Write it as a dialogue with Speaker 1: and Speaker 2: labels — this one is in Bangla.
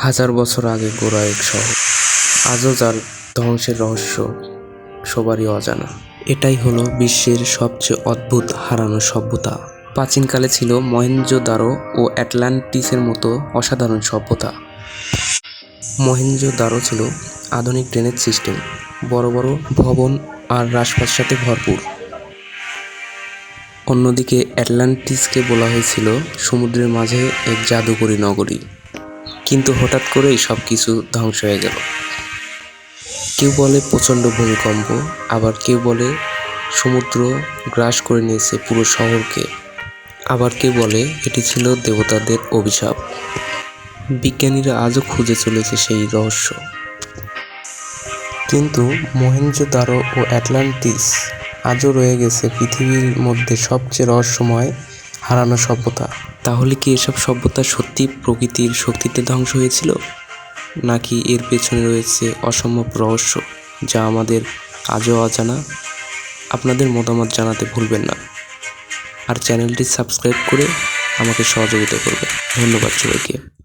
Speaker 1: হাজার বছর আগে গোড়া এক শহর। আজও যার ধ্বংসের রহস্য সবারই অজানা। এটাই হলো বিশ্বের সবচেয়ে অদ্ভুত হারানো সভ্যতা। প্রাচীনকালে ছিল মহেঞ্জোদারো ও অ্যাটলান্টিসের মতো অসাধারণ সভ্যতা। মহেঞ্জোদারো ছিল আধুনিক ড্রেনেজ সিস্টেম। বড় বড় ভবন আর রাজপ্রাসাদে ভরপুর। অন্যদিকে অ্যাটলান্টিসকে বলা হয়েছিল সমুদ্রের মাঝে এক জাদুকরী নগরী। কিন্তু হঠাৎ করেই সব কিছু ধ্বংস হয়ে গেল। কেউ বলে প্রচণ্ড ভূমিকম্প, আবার কেউ বলে সমুদ্র গ্রাস করে নিয়েছে পুরো শহরকে। আবার কেউ বলে এটি ছিল দেবতাদের অভিশাপ। বিজ্ঞানীরা আজও খুঁজে চলেছে সেই রহস্য। কিন্তু মহেঞ্জোদারো ও অ্যাটলান্টিস আজও রয়ে গেছে পৃথিবীর মধ্যে সবচেয়ে রহস্যময় হারানো সভ্যতা। তাহলে কি এসব সভ্যতা সত্যি প্রকৃতির শক্তিতে ধ্বংস হয়েছিল? নাকি এর পেছনে রয়েছে অসম্ভব রহস্য যা আমাদের আজও অজানা? আপনাদের মতামত জানাতে ভুলবেন না। আর চ্যানেলটি সাবস্ক্রাইব করে আমাকে সহযোগিতা করবেন। ধন্যবাদ সবাইকে।